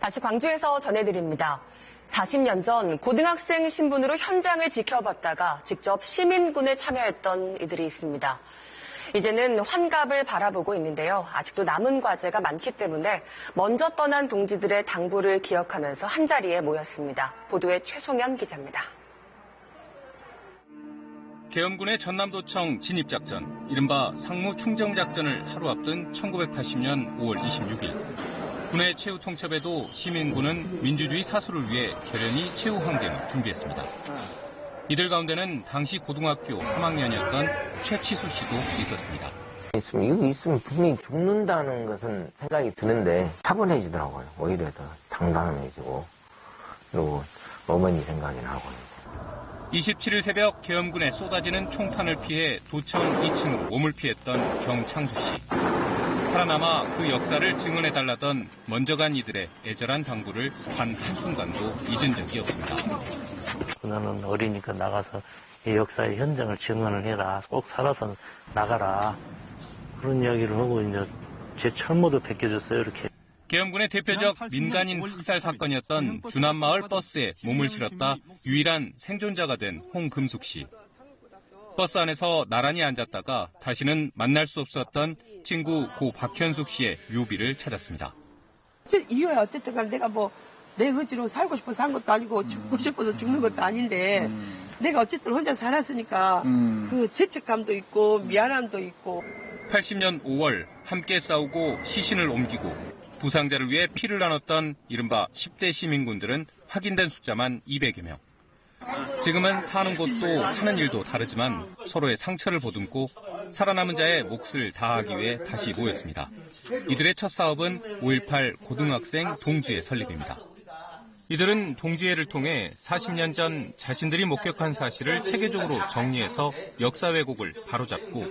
다시 광주에서 전해드립니다. 40년 전 고등학생 신분으로 현장을 지켜봤다가 직접 시민군에 참여했던 이들이 있습니다. 이제는 환갑을 바라보고 있는데요. 아직도 남은 과제가 많기 때문에 먼저 떠난 동지들의 당부를 기억하면서 한자리에 모였습니다. 보도에 최송현 기자입니다. 계엄군의 전남도청 진입작전, 이른바 상무 충정작전을 하루 앞둔 1980년 5월 26일. 군의 최후 통첩에도 시민군은 민주주의 사수를 위해 결연히 최후 항쟁을 준비했습니다. 이들 가운데는 당시 고등학교 3학년이었던 최치수 씨도 있었습니다. 있으면 이거 있으면 분명히 죽는다는 것은 생각이 드는데 차분해지더라고요. 오히려 더 당당해지고 그리고 어머니 생각이 나고 27일 새벽 계엄군에 쏟아지는 총탄을 피해 도청 2층으로 몸을 피했던 경창수 씨. 살아남아 그 역사를 증언해달라던 먼저 간 이들의 애절한 당부를 단 한순간도 잊은 적이 없습니다. 너는 어리니까 나가서 이 역사의 현장을 증언을 해라. 꼭 살아서 나가라. 그런 이야기를 하고 이제 제 철모도 벗겨졌어요. 이렇게. 계엄군의 대표적 민간인 학살 사건이었던 주남마을 버스에 몸을 실었다 유일한 생존자가 된 홍금숙 씨. 버스 안에서 나란히 앉았다가 다시는 만날 수 없었던 친구 고 박현숙 씨의 묘비를 찾았습니다. 제 이유야. 어쨌든 간에 내가 뭐 내 의지로 살고 싶어서 산 것도 아니고 죽고 싶어서 죽는 것도 아닌데 내가 어쨌든 혼자 살았으니까 그 죄책감도 있고 미안함도 있고. 80년 5월 함께 싸우고 시신을 옮기고 부상자를 위해 피를 나눴던 이른바 10대 시민군들은 확인된 숫자만 200여 명. 지금은 사는 곳도 하는 일도 다르지만 서로의 상처를 보듬고 살아남은 자의 몫을 다하기 위해 다시 모였습니다. 이들의 첫 사업은 5.18 고등학생 동지회 설립입니다. 이들은 동지회를 통해 40년 전 자신들이 목격한 사실을 체계적으로 정리해서 역사 왜곡을 바로잡고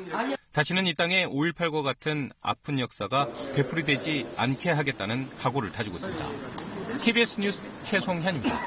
다시는 이 땅에 5.18과 같은 아픈 역사가 되풀이되지 않게 하겠다는 각오를 다지고 있습니다. TBS 뉴스 최송현입니다.